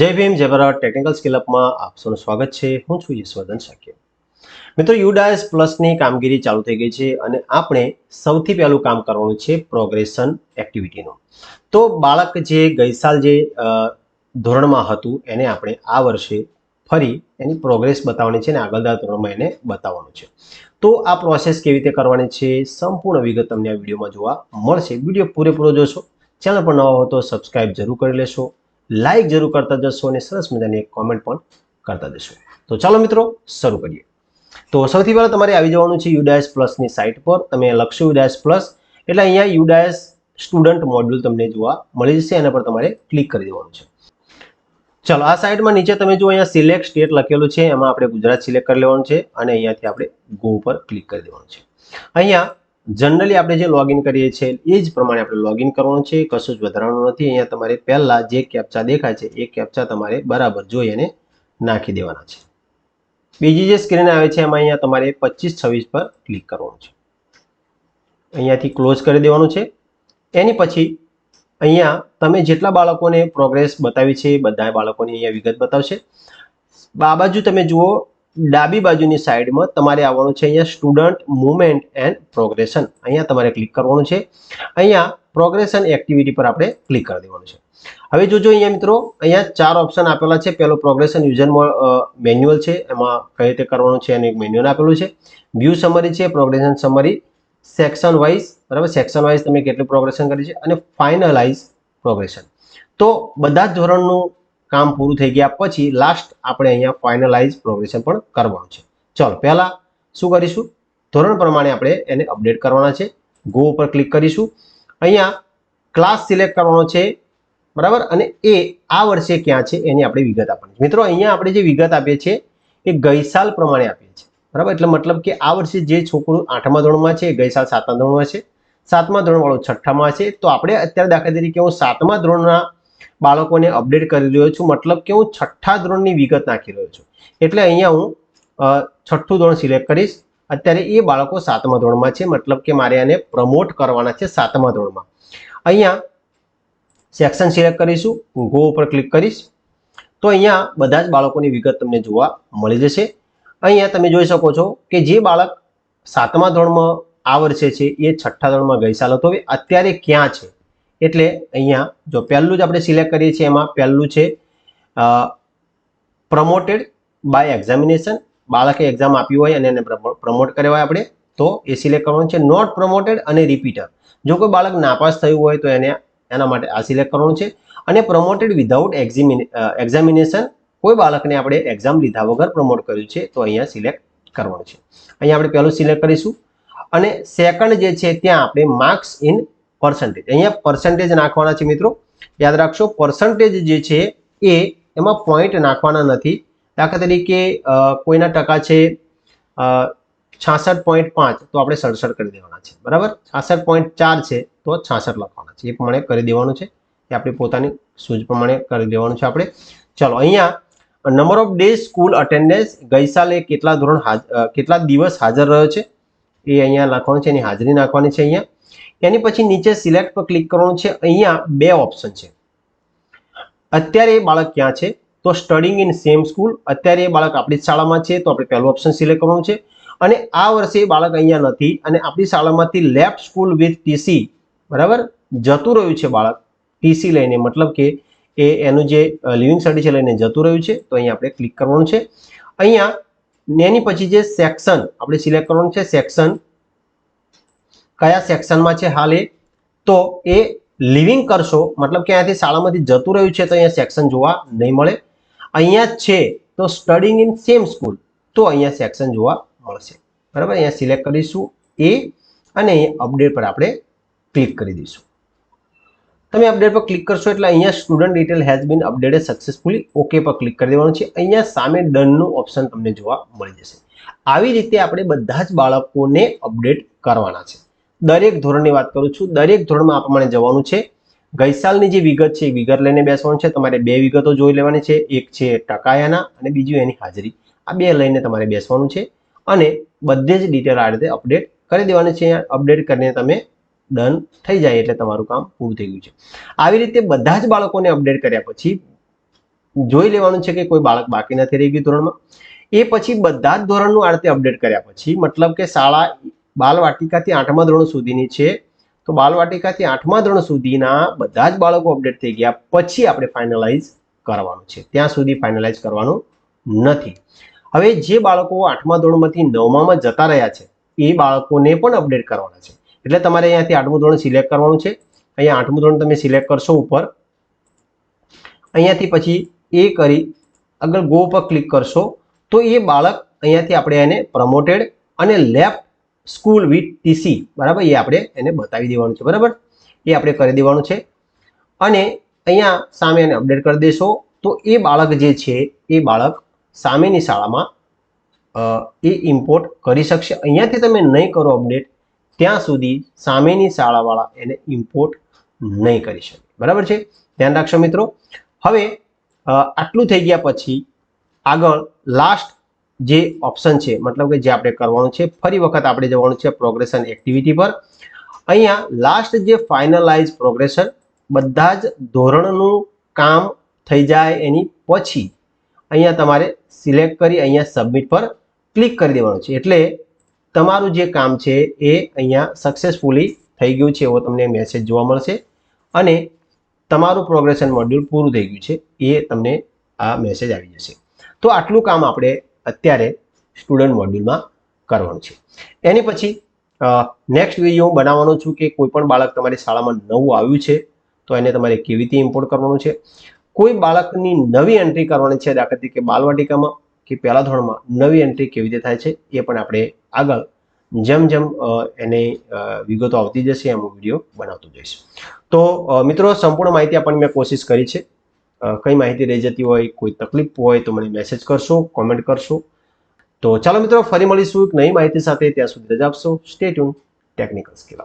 જય ભીમ, જય ટેકનિકલ સ્કિલઅપમાં આપ સ્વાગત છે. હું છું યશવર્ધન શાક્ય. મિત્રો યુડાયસ પ્લસની કામગીરી ચાલુ થઈ ગઈ છે અને આપણે સૌથી પહેલું કામ કરવાનું છે પ્રોગ્રેશન એક્ટિવિટીનું તો બાળક જે ગઈ સાલ જે ધોરણમાં હતું, એને આપણે આ વર્ષે ફરી એની પ્રોગ્રેસ બતાવવાની છે અને આગળના ધોરણમાં એને બતાવવાનું છે. તો આ પ્રોસેસ કેવી રીતે કરવાની છે સંપૂર્ણ વિગત તમને આ વિડીયોમાં જોવા મળશે. વીડિયો પૂરેપૂરો જોશો. ચેનલ પર નવા હો તો સબસ્ક્રાઈબ જરૂર કરી લેશો. લાઈક જરૂર કરતા જશો અને સરસ મજાની એક કોમેન્ટ પણ કરતા જશો. તો ચાલો મિત્રો, શરૂ કરીએ. તો સૌથી પહેલાં તમારે આવી જવાનું છે યુડાયસ પ્લસની સાઇટ પર. તમે લખશો યુડાયસ પ્લસ એટલે અહીંયા યુડાયસ સ્ટુડન્ટ મોડ્યુલ તમને જોવા મળી જશે. એના પર તમારે ક્લિક કરી દેવાનું છે. ચાલો, આ સાઇડમાં નીચે તમે જો અહીંયા સિલેક્ટ સ્ટેટ લખેલું છે. એમાં આપણે ગુજરાત સિલેક્ટ કરી લેવાનું છે અને અહીંયાથી આપણે ગો ઉપર ક્લિક કરી દેવાનું છે. અહીંયા જનરલી આપણે જે લોગિન કરીએ છીએ એ જ પ્રમાણે આપણે લોગિન કરવાનું છે. કશું જ વધારાનું નથી. અહીંયા તમારે પહેલા જે કેપ્ચા દેખાય છે, એ કેપ્ચા તમારે બરાબર જોઈ અને નાખી દેવાના છે. બીજી જે સ્ક્રીન આવે છે, એમાં અહીંયા તમારે પચીસ છવ્વીસ પર ક્લિક કરવાનું છે. અહીંયાથી ક્લોઝ કરી દેવાનું છે. એની પછી અહીંયા તમે જેટલા બાળકોને પ્રોગ્રેસ બતાવી છે બધા બાળકોની અહીંયા વિગત બતાવશે. આ બાજુ તમે જુઓ ડાબી બાજુની સાઈડમાં તમારે આવવાનું છે અહીંયા સ્ટુડન્ટ મુવમેન્ટ એન્ડ પ્રોગ્રેશન. અહીંયા તમારે ક્લિક કરવાનું છે. અહીંયા પ્રોગ્રેશન એક્ટિવિટી પર આપણે ક્લિક કરી દેવાનું છે. હવે જોજો અહીંયા મિત્રો, અહીંયા ચાર ઓપ્શન આપેલા છે. પહેલો પ્રોગ્રેશન યુઝર મેન્યુઅલ છે. એમાં કઈ રીતે કરવાનું છે અને એક મેન્યુઅલ આપેલું છે. વ્યૂ સમરી છે, પ્રોગ્રેશન સમરી, સેક્શન વાઇઝ, બરાબર? સેક્શન વાઇઝ તમે કેટલું પ્રોગ્રેશન કરી છે? અને ફાઇનલાઇઝ પ્રોગ્રેશન. તો બધા જ ધોરણનું કામ પૂરું થઈ ગયા પછી લાસ્ટ આપણે અહીંયા ફાઇનલાઇઝ પ્રોગ્રેશન પણ કરવાનું છે. ચલો, પહેલાં શું કરીશું? ધોરણ પ્રમાણે આપણે એને અપડેટ કરવાના છે. ગો ઉપર ક્લિક કરીશું. અહીંયા ક્લાસ સિલેક્ટ કરવાનો છે. બરાબર? અને એ આ વર્ષે ક્યાં છે એની આપણે વિગત આપવાની છે. મિત્રો, અહીંયા આપણે જે વિગત આપીએ છીએ, એ ગઈ સાલ પ્રમાણે આપીએ છીએ. બરાબર? એટલે મતલબ કે આ વર્ષે જે છોકરું આઠમા ધોરણમાં છે, એ ગઈ સાલ સાતમા ધોરણમાં છે. સાતમા ધોરણવાળો છઠ્ઠામાં છે. તો આપણે અત્યારે દાખલા તરીકે હું સાતમા ધોરણના બાળકોને અપડેટ કરી રહ્યો છું. મતલબ કે હું છઠ્ઠા ધોરણની વિગત નાખી રહ્યો છું. એટલે અહીંયા હું છઠ્ઠું ધોરણ સિલેક્ટ કરીશ. અત્યારે એ બાળકો સાતમા ધોરણમાં છે. મતલબ કે મારે આને પ્રમોટ કરવાના છે સાતમા ધોરણમાં. અહીંયા સેક્શન સિલેક્ટ કરીશું. ગો ઉપર ક્લિક કરીશ. તો અહીંયા બધા જ બાળકોની વિગત તમને જોવા મળી જશે. અહીંયા તમે જોઈ શકો છો કે જે બાળક સાતમા ધોરણમાં આ વર્ષે છે એ છઠ્ઠા ધોરણમાં ગઈ સાલ હતો. અત્યારે ક્યાં છે? એટલે અહીંયા જો પહેલું જ આપણે સિલેક્ટ કરીએ છીએ, એમાં પહેલું છે પ્રમોટેડ બાય એક્ઝામિનેશન બાળકે એક્ઝામ આપી હોય અને એને પ્રમોટ કર્યા હોય આપણે, તો એ સિલેક્ટ કરવાનું છે. નોટ પ્રમોટેડ અને રિપીટર જો કોઈ બાળક નાપાસ થયું હોય તો એને એના માટે આ સિલેક્ટ કરવાનું છે. અને પ્રમોટેડ વિધાઉટ એક્ઝામિનેશન કોઈ બાળકને આપણે એક્ઝામ લીધા વગર પ્રમોટ કર્યું છે, તો અહીંયા સિલેક્ટ કરવાનું છે. અહીંયા આપણે પહેલું સિલેક્ટ કરીશું. અને સેકન્ડ જે છે, ત્યાં આપણે માર્ક્સ ઇન પર્સન્ટેજ અહીંયા પર્સન્ટેજ નાખવાના છે મિત્રો. યાદ રાખશો પર્સન્ટેજ જે છે એ એમાં પોઈન્ટ નાખવાના નથી. દાખલા તરીકે કોઈના ટકા છે છાસઠ પોઈન્ટ પાંચ, તો આપણે સડસઠ કરી દેવાના છે. બરાબર? છાસઠ પોઈન્ટ ચાર છે, તો છાસઠ લખવાના છે. એ પ્રમાણે કરી દેવાનું છે. એ આપણે પોતાની સૂઝ પ્રમાણે કરી દેવાનું છે આપણે. ચલો, અહીંયા number of day school attendance ગઈ સાલે કેટલા ધોરણ કેટલા દિવસ હાજર રહ્યો છે? એ અહીંયા નાખવાનું છે, એની હાજરી નાખવાની છે અહીંયા. એની પછી નીચે સિલેક્ટ પર ક્લિક કરવાનું છે. અહીંયા બે ઓપ્શન છે. અત્યારે એ બાળક ક્યાં છે? તો સ્ટડિંગ ઇન સેમ સ્કૂલ અત્યારે એ બાળક આપણી શાળામાં છે, તો આપણે પહેલું ઓપ્શન સિલેક્ટ કરવાનું છે. અને આ વર્ષે એ બાળક અહીંયા નથી અને આપણી શાળામાંથી લેફ્ટ સ્કૂલ વિથ ટીસી બરાબર? જતું રહ્યું છે બાળક. ટીસી લઈને, મતલબ કે એ એનું જે લિવિંગ સ્ટડી છે લઈને જતું રહ્યું છે, તો અહીંયા આપણે ક્લિક કરવાનું છે. અહીંયા, એની પછી જે સેક્શન આપણે સિલેક્ટ કરવાનું છે સેક્શન કયા સેક્શનમાં છે હાલ એ? તો એ લિવિંગ કરશો, મતલબ કે અહીંયાથી શાળામાંથી જતું રહ્યું છે તો અહીંયા સેક્શન જોવા નહીં મળે. અહીંયા છે તો સ્ટડિંગ ઇન સેમ સ્કૂલ તો અહીંયા સેક્શન જોવા મળશે. બરાબર? અહીંયા સિલેક્ટ કરીશું એ અને અપડેટ પર આપણે ક્લિક કરી દઈશું. તમે અપડેટ પર ક્લિક કરશો એટલે અહીંયા student detail has been updated successfully okay પર ક્લિક કરી દેવાનું છે. અહીંયા સામે ડનનું ઓપ્શન તમને જોવા મળી જશે. આવી રીતે આપણે બધા જ બાળકોને અપડેટ કરવાના છે. દરેક ધોરણની વાત કરું છું. દરેક ધોરણમાં આ પ્રમાણે જવાનું છે. ગઈ સાલની જે વિગત છે એ વિગત લઈને બેસવાનું છે. તમારે બે વિગતો જોઈ લેવાની છે. એક છે ટકાયાના અને બીજું એની હાજરી. આ બે લઈને તમારે બેસવાનું છે અને બધે જ ડિટેલ આ રીતે અપડેટ કરી દેવાની છે. અપડેટ કરીને તમે ડન થઈ જાય એટલે તમારું કામ પૂરું થઈ ગયું છે. આવી રીતે બધા જ બાળકોને અપડેટ કર્યા પછી જોઈ લેવાનું છે કે કોઈ બાળક બાકી નથી રહી ગયું ધોરણમાં. એ પછી બધા જ ધોરણનું આ રીતે અપડેટ કર્યા પછી, મતલબ કે શાળા બાલવાટિકાથી આઠમા ધોરણ સુધીની છે. તો બાલવાટિકાથી આઠમા ધોરણ સુધીના બધા જ બાળકો અપડેટ થઈ ગયા. પછી આપણે ફાઇનલાઇઝ કરવાનું છે. ત્યાં સુધી ફાઇનલાઇઝ કરવાનું નથી. હવે જે બાળકો આઠમા ધોરણમાંથી નવમામાં જતા રહ્યા છે, એ બાળકોને પણ અપડેટ કરવાના છે. એટલે તમારે અહીંયાથી આઠમું ધોરણ સિલેક્ટ કરવાનું છે. અહીંયા આઠમું ધોરણ તમે સિલેક્ટ કરશો ઉપર. અહીંયાથી પછી એ કરી આગળ ગો પર ક્લિક કરશો. તો એ બાળક અહીંયાથી આપણે એને પ્રમોટેડ અને લેફ્ટ સ્કૂલ વિથ ટીસી બરાબર? એ આપણે એને બતાવી દેવાનું છે. બરાબર? એ આપણે કરી દેવાનું છે. અને અહીંયા સામે એને અપડેટ કરી દેશો. તો એ બાળક જે છે, એ બાળક સામેની શાળામાં એ ઇમ્પોર્ટ કરી શકશે. અહીંયાથી તમે નહીં કરો અપડેટ ત્યાં સુધી સામેની શાળાવાળા એને ઇમ્પોર્ટ નહીં કરી શકે. બરાબર છે? ધ્યાન રાખશો મિત્રો. હવે આટલું થઈ ગયા પછી આગળ લાસ્ટ જે ઓપ્શન છે, મતલબ કે જે આપણે કરવાનું છે, ફરી વખત આપણે જવાનું છે પ્રોગ્રેશન એક્ટિવિટી પર. અહીંયા લાસ્ટ જે ફાઇનલાઇઝ પ્રોગ્રેશન બધા જ ધોરણનું કામ થઈ જાય એની પછી અહીંયા તમારે સિલેક્ટ કરી અહીંયા સબમિટ પર ક્લિક કરી દેવાનું છે. એટલે તમારું જે કામ છે એ અહીંયા સક્સેસફુલી થઈ ગયું છે એવો તમને મેસેજ જોવા મળશે અને તમારું પ્રોગ્રેશન મોડ્યુલ પૂરું થઈ ગયું છે એ તમને આ મેસેજ આવી જશે. તો આટલું કામ આપણે અત્યારે સ્ટુડન્ટ મોડ્યુલમાં કરવાનું છે. એની પછી નેક્સ્ટ વીડિયો હું બનાવવાનો છું કે કોઈ પણ બાળક તમારી શાળામાં નવું આવ્યું છે, તો એને તમારે કેવી રીતે ઇમ્પોર્ટ કરવાનું છે? કોઈ બાળકની નવી એન્ટ્રી કરવાની છે, દાખલા તરીકે બાલવાટિકામાં, કે પહેલા ધોરણમાં નવી એન્ટ્રી કેવી રીતે થાય છે, એ પણ આપણે આગળ જેમ જેમ એને વિગતો આવતી જશે, એમ હું વીડિયો બનાવતો જઈશ. તો મિત્રો, સંપૂર્ણ માહિતી આપણને મેં કોશિશ કરી છે. કઈ માહિતી રહી જતી હોય, કોઈ તકલીફ હોય તો મને મેસેજ કરશો કોમેન્ટ કરશો. તો ચાલો મિત્રો, ફરી મળીશું એક નવી માહિતી સાથે. ત્યાં સુધી રજા આપશો. Stay tune technical skill